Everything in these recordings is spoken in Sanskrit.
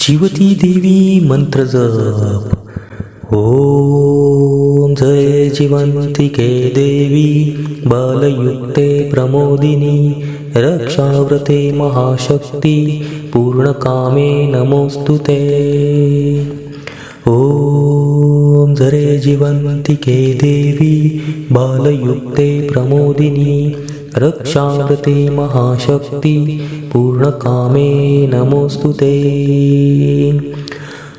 जीवती देवी मंत्र जप ओम जय जिवंतिके देवी बालयुक्ते प्रमोदिनी रक्षाव्रते महाशक्ती पूर्णकामे नमोऽस्तु ते। ॐ जरे जिवन्तिके देवी बालयुक्ते प्रमोदिनी रक्षाव्रते महाशक्ति पूर्णकामे नमोऽस्तु ते।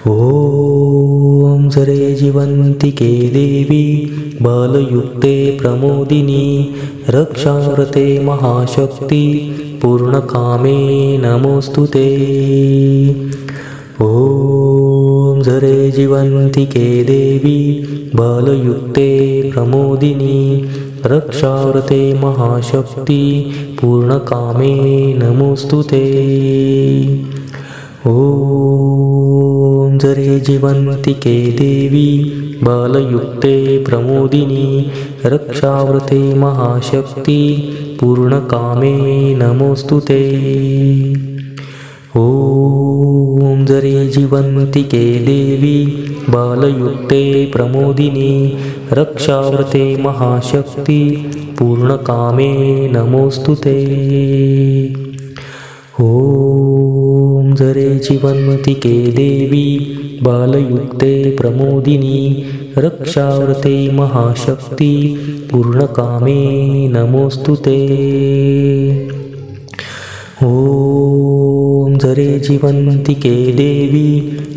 ॐ जरे जीवन्तिके देवी बालयुक्ते प्रमोदिनी रक्षाव्रते महाशक्ति पूर्णकामे नमोऽस्तु ते। ॐ जरे जीवन्तिके देवी बालयुक्ते प्रमोदिनी रक्षाव्रते महाशक्ती पूर्णकामे नमोस्तु ते। ॐ जरे जीवन्तिके देवी बालयुक्ते प्रमोदिनी रक्षाव्रते महाशक्ती पूर्णकामे नमोस्तु ते। ॐ जरे जीवन्तिके देवी बालयुक्ते प्रमोदिनी रक्षाव्रते महाशक्ति पूर्णकामे नमोऽस्तु ते। ॐ जरे जीवन्तिके देवी बालयुक्ते प्रमोदिनी रक्षाव्रते महाशक्ति पूर्णकामे नमोऽस्तु ते। जरे जीवन्तिके देवी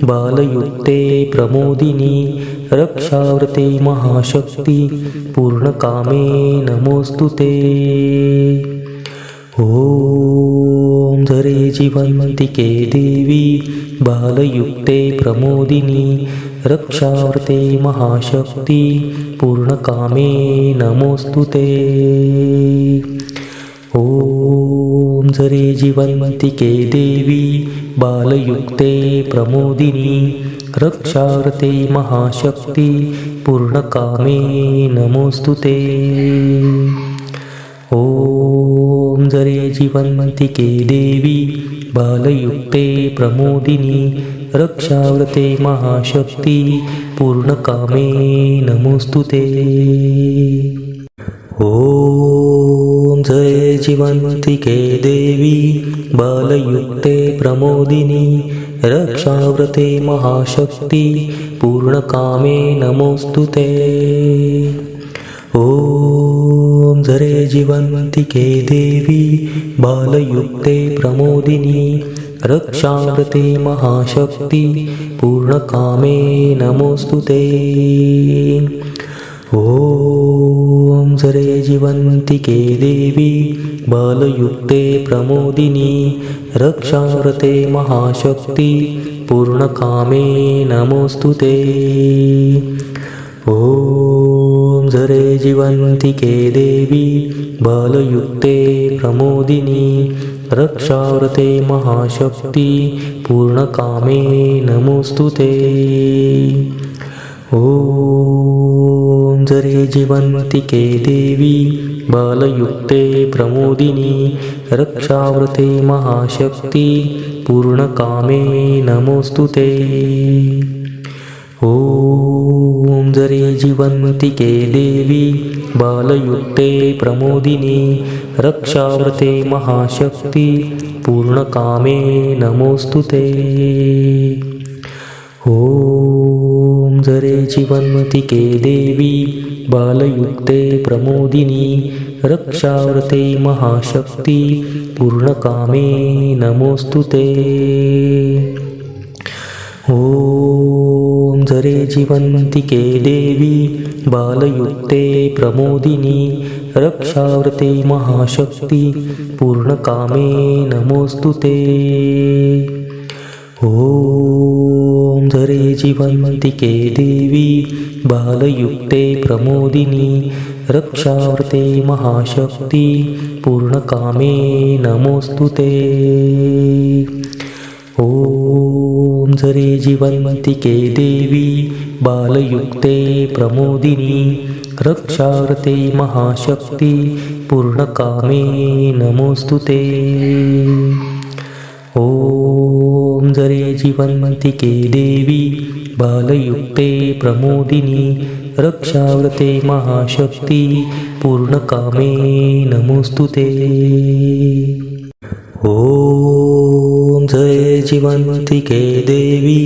बालयुक्ते प्रमोदिनी रक्षाव्रते महाशक्ति पूर्णकामे नमोऽस्तु ते। ॐ जरे जीवन्तिके देवी बालयुक्ते प्रमोदिनी रक्षाव्रते महाशक्ति पूर्णकामे नमोऽस्तु ते। ॐ ॐ जरे जीवन्तिके देवी बालयुक्ते प्रमोदिनी रक्षार्ते महाशक्ति पूर्णकामे नमोऽस्तु ते। ॐ जरे जीवन्तिके देवी बालयुक्ते प्रमोदिनी रक्षाव्रते महाशक्ति पूर्णकामे नमोऽस्तु ते। ॐ जय जीवन्तिके देवी बालयुक्ते प्रमोदिनी रक्षाव्रते महाशक्ति पूर्णकामे नमोऽस्तु ते। ॐ जरे जीवन्तिके देवी बालयुक्ते प्रमोदिनी रक्षाव्रते महाशक्ति पूर्णकामे नमोऽस्तु ते जीवन्तिके देवी बालयुक्ते प्रमोदिनी रक्षाव्रते महाशक्ति पूर्णकामे नमोऽस्तु ते। ॐ जरे जीवन्तिके देवी बालयुक्ते प्रमोदिनी रक्षाव्रते महाशक्ति पूर्णकामे नमोऽस्तु ते। ॐ जरे जीवन्तिके देवी बालयुक्ते प्रमोदिनी रक्षाव्रते महाशक्ति पूर्णकामे नमोऽस्तु ते। ॐ जरे जीवन्तिके देवी बालयुक्ते प्रमोदिनी रक्षाव्रते महाशक्ति पूर्णकामे नमोऽस्तु ते। ॐ जरे जीवन्तिके देवी बालयुक्ते प्रमोदिनी रक्षावृते महाशक्ती पूर्णकामे नमोऽस्तु ते। ॐ जरे जीवन्तिके देवी बालयुक्ते प्रमोदिनी रक्षावृते महाशक्ती पूर्णकामे नमोऽस्तु ते। ॐ जरे जीवन्तिके देवी बालयुक्ते प्रमोदिनी रक्षाव्रते महाशक्ति पूर्णकामे नमोऽस्तु ते। ॐ जरे जीवन्तिके देवी बालयुक्ते प्रमोदिनी रक्षाव्रते महाशक्ति पूर्णकामे नमोऽस्तु ते ॐ जरे जीवन्तिके देवी बालयुक्ते प्रमोदिनी रक्षाव्रते महाशक्ति पूर्णकामे नमोऽस्तु ते। ॐ जय जीवन्तिके देवी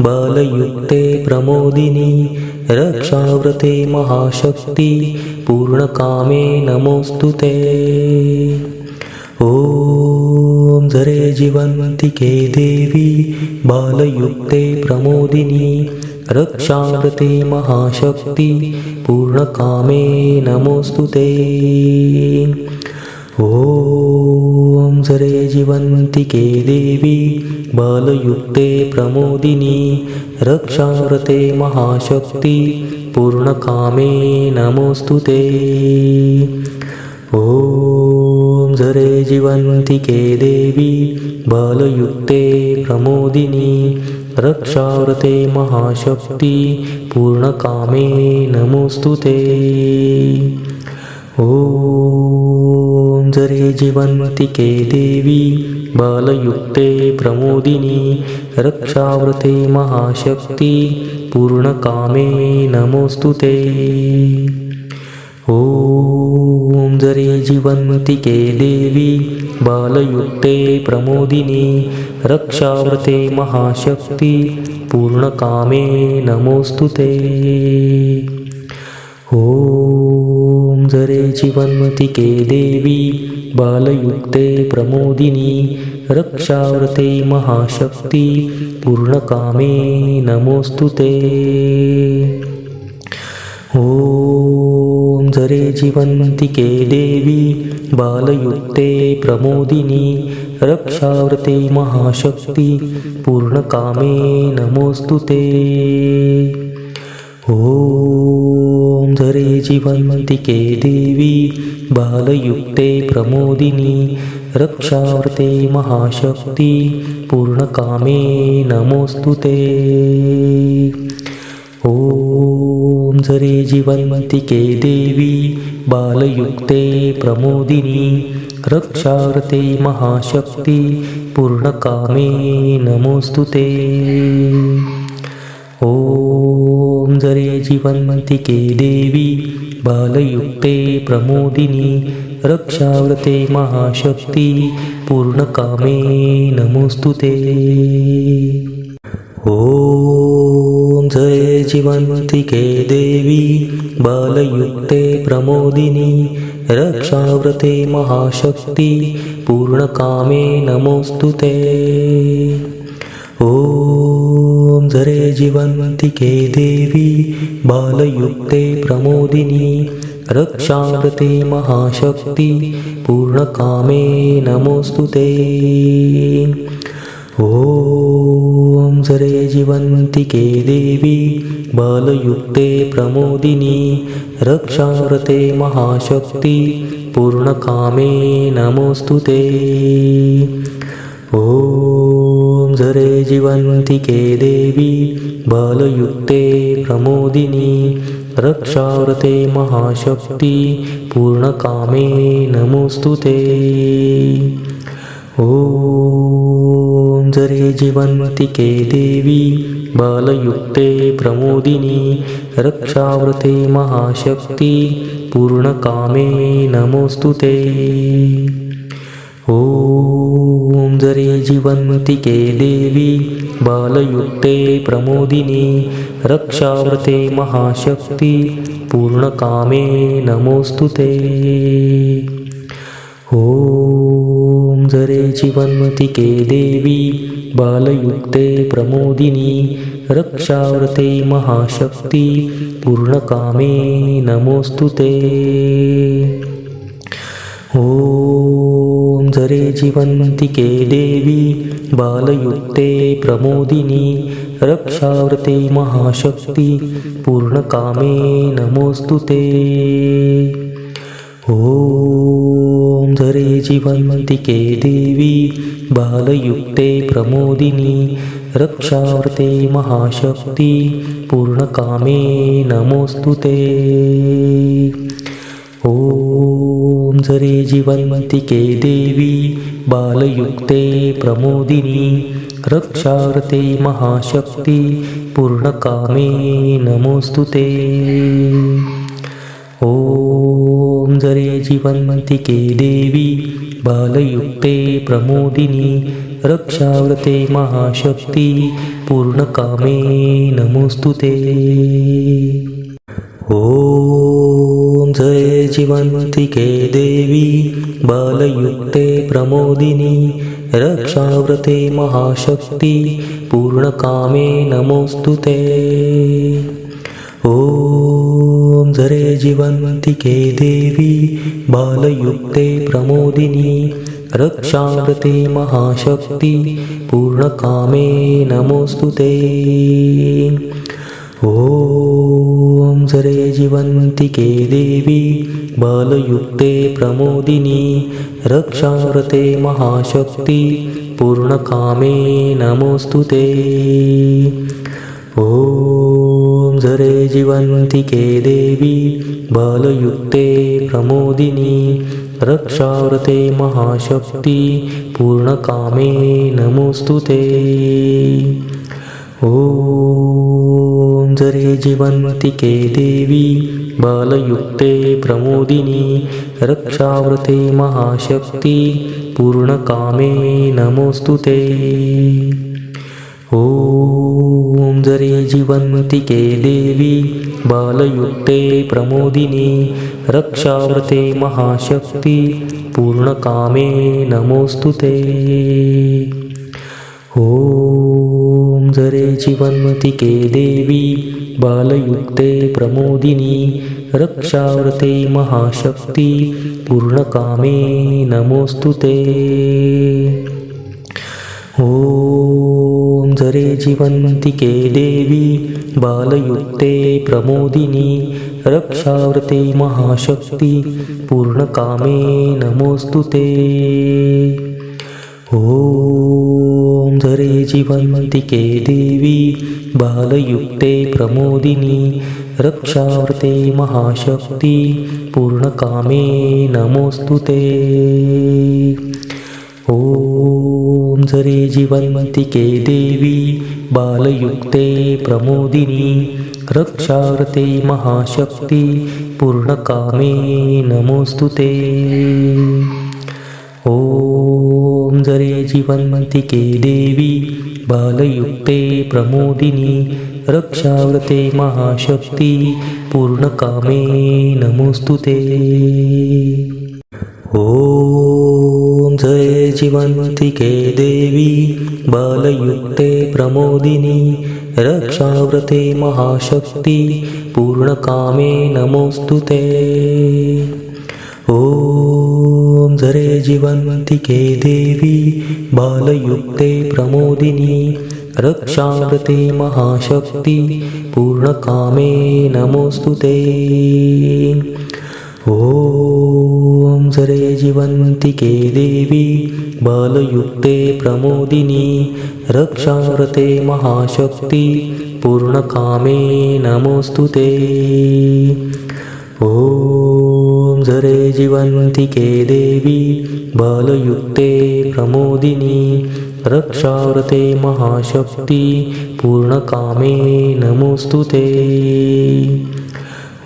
बालयुक्ते प्रमोदिनी रक्षाव्रते महाशक्ति पूर्णकामे नमोऽस्तु ते। ॐ जरे जीवन्तिके देवी बालयुक्ते प्रमोदिनी रक्षाव्रते महाशक्ति पूर्णकामे नमोऽस्तु ते। ॐ जरे जीवन्तिके देवी बालयुक्ते प्रमोदिनी रक्षाव्रते महाशक्ति पूर्णकामे नमोऽस्तु ते। ॐ जरे जीवन्तिके देवी बालयुक्ते प्रमोदिनी रक्षाव्रते महाशक्ति पूर्णकामे नमोऽस्तु ते। ॐ जरे जीवन्तिके देवी बालयुक्ते प्रमोदिनी रक्षाव्रते महाशक्ति पूर्णकामे नमोऽस्तु ते ॐ जरे जीवन्तिके देवी बालयुक्ते प्रमोदिनी रक्षाव्रते महाशक्ति पूर्णकामे नमोऽस्तु ते। ॐ जरे जीवन्तिके देवी बालयुक्ते प्रमोदिनी रक्षाव्रते महाशक्ति पूर्णकामे नमोऽस्तु ते। ॐ जरे जीवन्तिके देवी बालयुक्ते प्रमोदिनी रक्षाव्रते महाशक्ति पूर्णकामे नमोऽस्तु ते। ॐ जरे जीवन्तिके देवी बालयुक्ते प्रमोदिनी रक्षाव्रते महाशक्ति पूर्णकामे नमोऽस्तु ते। ॐ जरे जीवन्तिके देवी बालयुक्ते प्रमोदिनी रक्षार्ते महाशक्ति पूर्णकामे नमोऽस्तु ते। ॐ जरे जीवन्तिके देवी बालयुक्ते प्रमोदिनी रक्षाव्रते महाशक्ति पूर्णकामे नमोऽस्तु ते। ॐ जय जीवन्तिके देवी बालयुक्ते प्रमोदिनी रक्षाव्रते महाशक्ति पूर्णकामे नमोऽस्तु ते। ॐ जरे जीवन्तिके देवी बालयुक्ते प्रमोदिनी रक्षाव्रते महाशक्ति पूर्णकामे नमोऽस्तु ते ॐ जरे जीवन्तिके देवी बालयुक्ते प्रमोदिनी रक्षाव्रते महाशक्ति पूर्णकामे नमोऽस्तु ते। ॐ जरे जीवन्तिके देवी बालयुक्ते प्रमोदिनी रक्षाव्रते महाशक्ति पूर्णकामे नमोऽस्तु ते। ॐ जरे जीवन्तिके देवी बालयुक्ते प्रमोदिनी रक्षाव्रते महाशक्ति पूर्णकामे नमोऽस्तु ते। ॐ जरे जीवन्तिके देवी बालयुक्ते प्रमोदिनी रक्षाव्रते महाशक्ति पूर्णकामे नमोऽस्तु ते। ॐ जरे जीवन्तिके देवी बालयुक्ते प्रमोदिनी रक्षाव्रते महाशक्ती पूर्णकामे नमोऽस्तु ते। ॐ जरे जीवन्तिके देवी बालयुक्ते प्रमोदिनी रक्षाव्रते महाशक्ती पूर्णकामे नमोऽस्तु ते। ॐ जरे जीवन्तिके देवी बालयुक्ते प्रमोदिनी रक्षाव्रते महाशक्ति पूर्णकामे नमोऽस्तु ते। ॐ जरे जीवन्तिके देवी बालयुक्ते प्रमोदिनी रक्षार्ते महाशक्ति पूर्णकामे नमोऽस्तु ते। ॐ जरे जीवन्तिके देवी बालयुक्ते प्रमोदिनी रक्षाव्रते महाशक्ति पूर्णकामे नमोऽस्तु ते। ॐ जय जीवन्तिके देवी बालयुक्ते प्रमोदिनी रक्षाव्रते महाशक्ति पूर्णकामे नमोऽस्तु ते। ॐ जरे जीवन्तिके देवी बालयुक्ते प्रमोदिनी रक्षाव्रते महाशक्ति पूर्णकामे नमोऽस्तु ते। ॐ जरे जीवन्तिके देवी बालयुक्ते प्रमोदिनी रक्षाव्रते महाशक्ति पूर्णकामे नमोऽस्तु ते। ॐ जरे जीवन्तिके देवी बालयुक्ते प्रमोदिनी रक्षाव्रते महाशक्ति पूर्णकामे नमोऽस्तु ते। ॐ जरे जीवन्तिके देवी बालयुक्ते प्रमोदिनी रक्षाव्रते महाशक्ति पूर्णकामे नमोऽस्तु ते ॐ जरे जीवन्तिके देवी बालयुक्ते प्रमोदिनी रक्षाव्रते महाशक्ति पूर्णकामे नमोऽस्तु ते. ॐ जरे जीवन्तिके देवी बालयुक्ते प्रमोदिनी रक्षाव्रते महाशक्ति पूर्णकामे नमोऽस्तु ते. ॐ जरे जीवन्तिके देवी बालयुक्ते प्रमोदिनी रक्षाव्रते महाशक्ति पूर्णकामे नमोऽस्तु ते। ॐ जरे जीवन्तिके देवी बालयुक्ते प्रमोदिनी रक्षाव्रते महाशक्ति पूर्णकामे नमोऽस्तु ते। ॐ जरे जीवन्तिके देवी बालयुक्ते प्रमोदिनी रक्षार्ते महाशक्ती पूर्णकामे नमोऽस्तु ते ॐ जरे जीवन्तिके देवी बालयुक्ते प्रमोदिनी रक्षाव्रते महाशक्ती पूर्णकामे नमोऽस्तु ते ॐ जय जीवन्तिके देवी बालयुक्ते प्रमोदिनी रक्षाव्रते महाशक्ति पूर्णकामे नमोऽस्तु ते। ॐ जरे जीवन्तिके देवी बालयुक्ते प्रमोदिनी रक्षाव्रते महाशक्ति पूर्णकामे नमोऽस्तु ते। ॐ जरे जीवन्तिके देवी बालयुक्ते प्रमोदिनी रक्षाव्रते महाशक्ति पूर्णकामे नमोऽस्तु ते। ॐ जरे जीवन्तिके देवी बालयुक्ते प्रमोदिनी रक्षाव्रते महाशक्ति पूर्णकामे नमोऽस्तु ते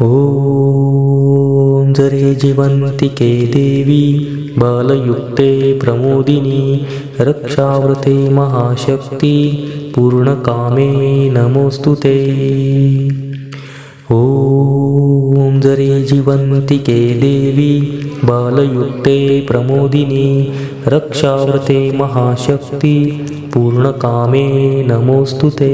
ॐ जरे जीवन्तिके देवी बालयुक्ते प्रमोदिनी रक्षाव्रते महाशक्ति पूर्णकामे नमोऽस्तु ते। ॐ जरे जीवन्तिके देवी बालयुक्ते प्रमोदिनी रक्षाव्रते महाशक्ति पूर्णकामे नमोऽस्तु ते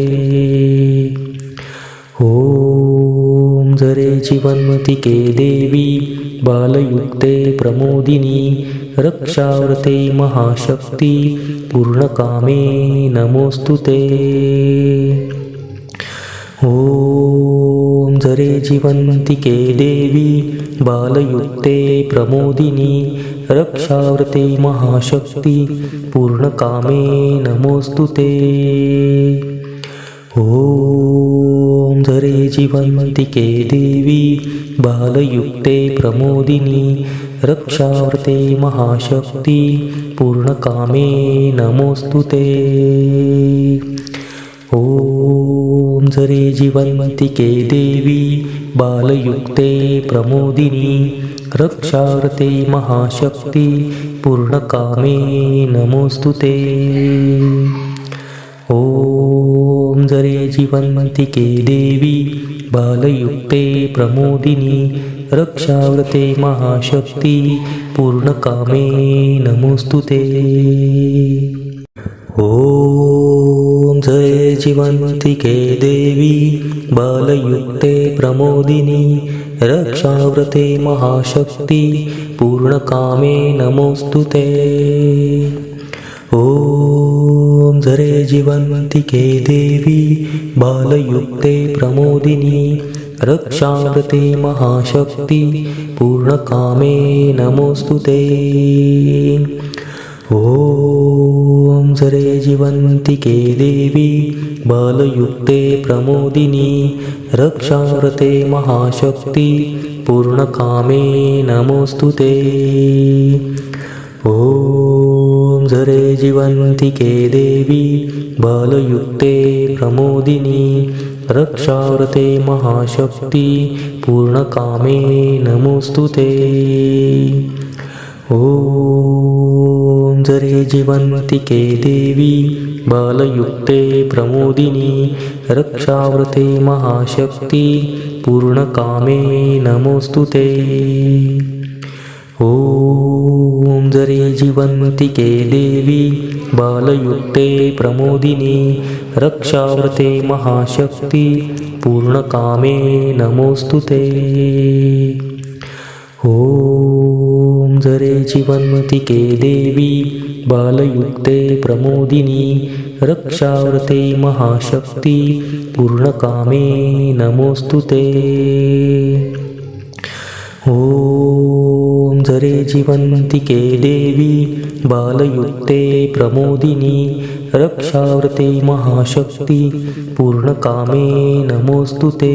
ॐ जरे जीवन्तिके देवी बालयुक्ते प्रमोदिनी रक्षाव्रते महाशक्ति पूर्णकामे नमोऽस्तु ते। ॐ जरे जीवन्तिके देवी बालयुक्ते प्रमोदिनी रक्षाव्रते महाशक्ति पूर्णकामे नमोऽस्तु ते। ॐ धरे जीवन्तिके देवी बालयुक्ते प्रमोदिनी रक्षावर्ते महाशक्ति पूर्णकामे नमोऽस्तु ते। ॐ झरे जीवन्तिके देवी बालयुक्ते प्रमोदिनी रक्षार्ते महाशक्ति पूर्णकामे नमोऽस्तु ते। ॐ जरे जीवन्तिके देवी बालयुक्ते प्रमोदिनी रक्षाव्रते महाशक्ति पूर्णकामे नमोऽस्तु ते। ॐ जय जीवन्तिके देवी बालयुक्ते प्रमोदिनी रक्षाव्रते महाशक्ति पूर्णकामे नमोऽस्तु ते ॐ जरे जीवन्तिके देवी बालयुक्ते प्रमोदिनी रक्षावृते महाशक्ति पूर्णकामे नमोऽस्तु ते। ॐ जरे जीवन्तिके देवी बालयुक्ते प्रमोदिनी रक्षावृते महाशक्ति पूर्णकामे नमोऽस्तु ते। ॐ झरे जीवन्तिके देवी बालयुक्ते प्रमोदिनी रक्षावृते महाशक्ति पूर्णकामे नमोऽस्तु ते। ॐ झरे जीवन्तिके देवी बालयुक्ते प्रमोदिनी रक्षावृते महाशक्ति पूर्णकामे नमोऽस्तु ते ॐ जरे जीवन्तिके देवी बालयुक्ते प्रमोदिनी रक्षावृते महाशक्ति पूर्णकामे नमोऽस्तु ते। ॐ जरे जीवन्तिके देवी बालयुक्ते प्रमोदिनी रक्षावृते महाशक्ति पूर्णकामे नमोऽस्तु ते। जरे जीवन्तिके देवी बालयुक्ते प्रमोदिनी रक्षावृते महाशक्ति पूर्णकामे नमोऽस्तु ते।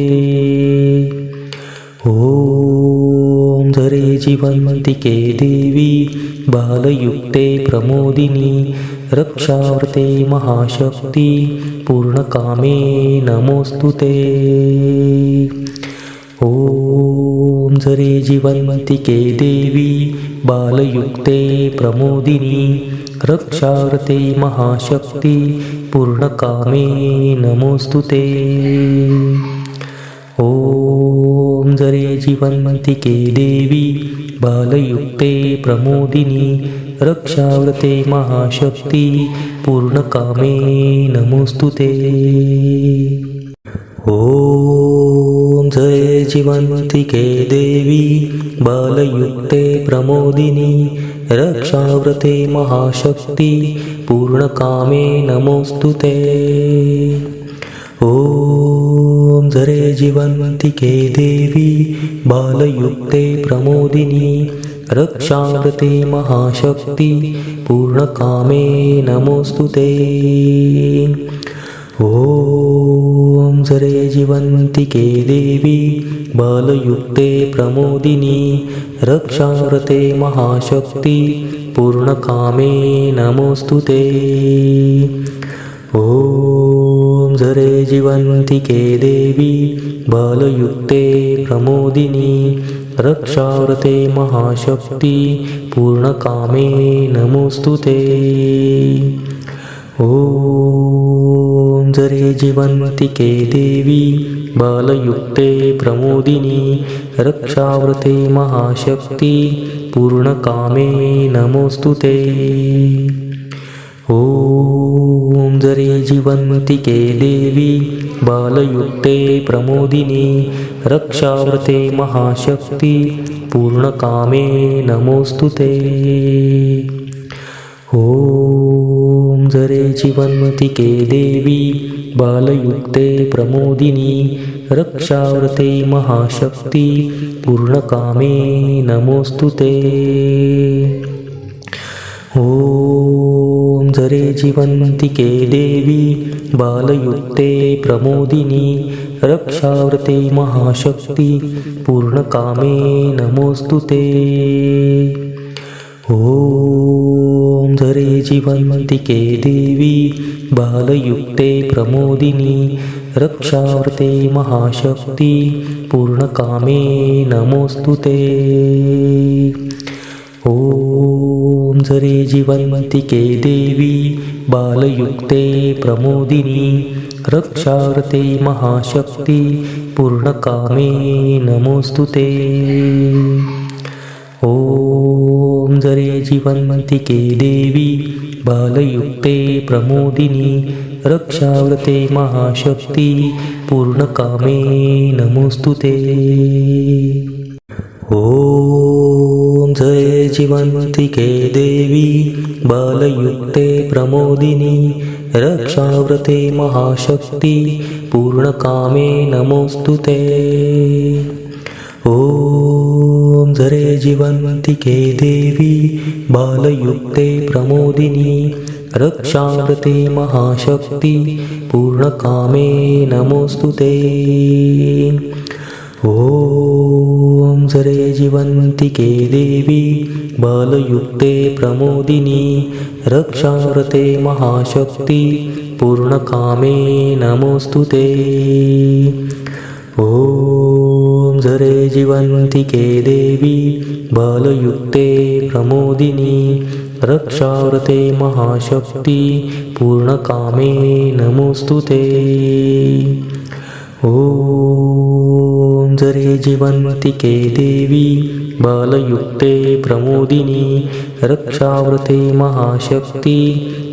ॐ जरे जीवन्तिके देवी बालयुक्ते प्रमोदिनी रक्षावृते महाशक्ति पूर्णकामे नमोऽस्तु ते। ॐ झरे जीवन्तिके देवी बालयुक्ते प्रमोदिनी रक्षार्ते महाशक्ती पूर्णकामे नमोऽस्तु ते। ॐ जरे जीवन्तिके देवी बालयुक्ते प्रमोदिनी रक्षावृते महाशक्ती पूर्णकामे नमोऽस्तु ते। ॐ जय जीवन्तिके देवी बालयुक्ते प्रमोदिनी रक्षाव्रते महाशक्ति पूर्णकामे नमोऽस्तु ते। ॐ जरे जीवन्तिके देवी बालयुक्ते प्रमोदिनी रक्षाव्रते महाशक्ति पूर्णकामे नमोऽस्तु ते ॐ जरे जीवन्तिके देवी बालयुक्ते प्रमोदिनी रक्षाव्रते महाशक्ति पूर्णकामे नमोऽस्तु ते। ॐ जरे जीवन्तिके देवी बालयुक्ते प्रमोदिनी रक्षाव्रते महाशक्ति पूर्णकामे नमोऽस्तु ते। ॐ जरे जीवन्तिके देवी बालयुक्ते प्रमोदिनी रक्षावृते महाशक्ति पूर्णकामे नमोऽस्तु ते। ॐ जरे जीवन्तिके देवी बालयुक्ते प्रमोदिनी रक्षावृते महाशक्ति पूर्णकामे नमोऽस्तु ते। ॐ जीवन्तिके देवी बालयुक्ते प्रमोदिनी रक्षाव्रते महाशक्ति पूर्णकामे नमोऽस्तु ते। ॐ जरे जीवन्तिके देवी बालयुक्ते प्रमोदिनी रक्षावृते महाशक्ति पूर्णकामे नमोऽस्तु ते। ॐ धरे जीवन्तिके देवी बालयुक्ते प्रमोदिनी रक्षावृते महाशक्ति पूर्णकामे नमोऽस्तु ते। ॐ झरे जीवन्तिके देवी बालयुक्ते प्रमोदिनी रक्षावृते महाशक्ति पूर्णकामे नमोऽस्तु ते। ॐ जरे जीवन्तिके देवी बालयुक्ते प्रमोदिनी रक्षावृते महाशक्ति पूर्णकामे नमोऽस्तु ते। ॐ जय जीवन्तिके देवी बालयुक्ते प्रमोदिनी रक्षाव्रते महाशक्ति पूर्णकामे नमोऽस्तु ते। ॐ जरे जीवन्तिके देवी बालयुक्ते प्रमोदिनी रक्षाव्रते महाशक्ति पूर्णकामे नमोऽस्तु ते। ॐ जरे जीवन्तिके देवी बालयुक्ते प्रमोदिनी रक्षाव्रते महाशक्ति पूर्णकामे नमोऽस्तु ते। ॐ जरे जीवन्तिके देवी बालयुक्ते प्रमोदिनी रक्षाव्रते महाशक्ति पूर्णकामे नमोऽस्तु ते। ॐ जरे जीवन्तिके देवी बालयुक्ते प्रमोदिनी रक्षावृते महाशक्ति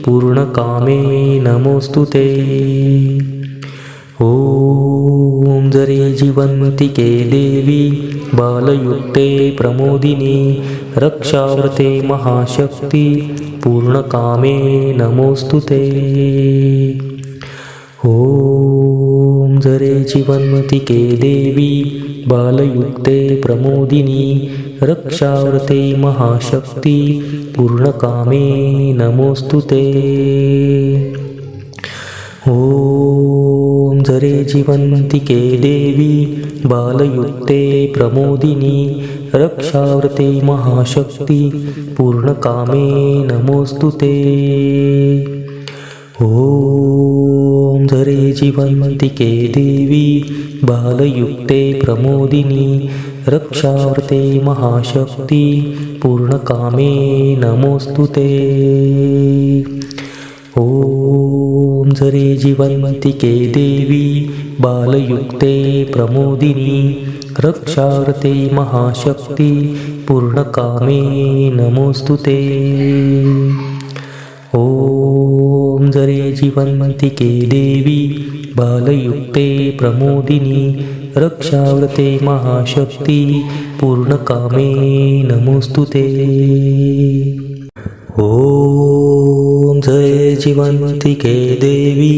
पूर्णकामे नमोऽस्तु ते ॐ जरे जीवन्तिके देवी बालयुक्ते प्रमोदिनी रक्षावृते महाशक्ति पूर्णकामे नमोऽस्तु ते। ॐ जरे जीवन्मतिके देवी बालयुक्ते प्रमोदिनी रक्षावृते महाशक्ति पूर्णकामे नमोऽस्तु ते। ॐ जरे जीवन्तिके देवी बालयुक्ते प्रमोदिनी रक्षावृते महाशक्ति पूर्णकामे नमोऽस्तु ते। ॐ जरे जीवन्तिके देवी बालयुक्ते प्रमोदिनी रक्षावृते महाशक्ति पूर्णकामे नमोऽस्तु ते। ॐ झरे जीवन्तिके देवी बालयुक्ते प्रमोदिनी रक्षार्ते महाशक्ति पूर्णकामे नमोऽस्तु ते। ॐ जरे जीवन्तिके देवी बालयुक्ते प्रमोदिनी रक्षावृते महाशक्ति पूर्णकामे नमोऽस्तु ते। ॐ जय जीवन्तिके देवी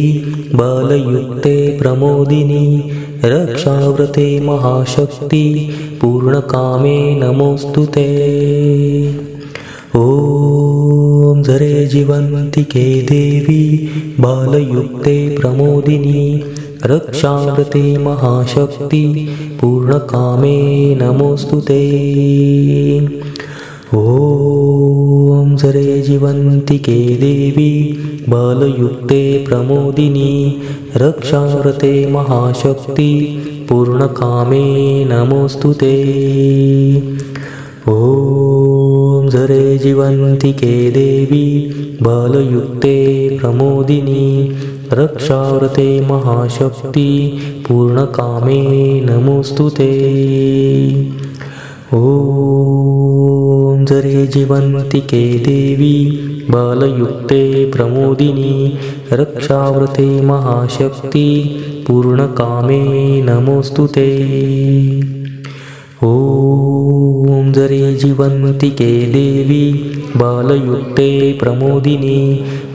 बालयुक्ते प्रमोदिनी रक्षाव्रते महाशक्ति पूर्णकामे नमोऽस्तु ते। ॐ झरे जीवन्तिके देवी बालयुक्ते प्रमोदिनी रक्षावृते महाशक्ति पूर्णकामे नमोऽस्तु ते ॐ झरे जीवन्तिके देवी बालयुक्ते प्रमोदिनी रक्षावृते महाशक्ति पूर्णकामे नमोऽस्तु ते। ॐ झरे जीवन्तिके देवी बालयुक्ते प्रमोदिनी रक्षावृते महाशक्ति पूर्णकामे नमोऽस्तु ते ॐ झरे जीवन्तिके देवी बालयुक्ते प्रमोदिनी रक्षावृते महाशक्ति पूर्णकामे नमोऽस्तु ते। ॐ जरे जीवन्तिके देवी बालयुक्ते प्रमोदिनी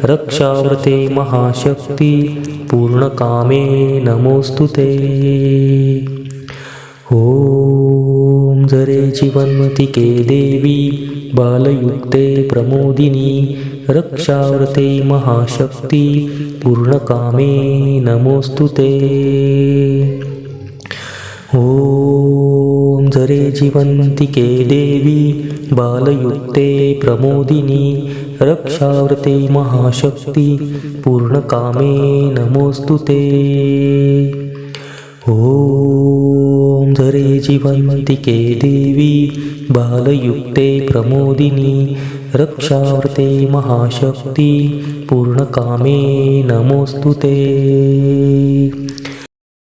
रक्षावृते महाशक्ति पूर्णकामे नमोऽस्तु ते। ॐ जरे जीवन्तिके देवी बालयुक्ते प्रमोदिनी रक्षावृते महाशक्ती पूर्णकामे नमोऽस्तु ते। ॐ जरे जीवन्तिके देवी बालयुक्ते प्रमोदिनी रक्षावृते महाशक्ती पूर्णकामे नमोऽस्तु ते। ॐ जरे जीवन्तिके देवी बालयुक्ते प्रमोदिनी रक्षावृते महाशक्ति पूर्णकामे नमोऽस्तु ते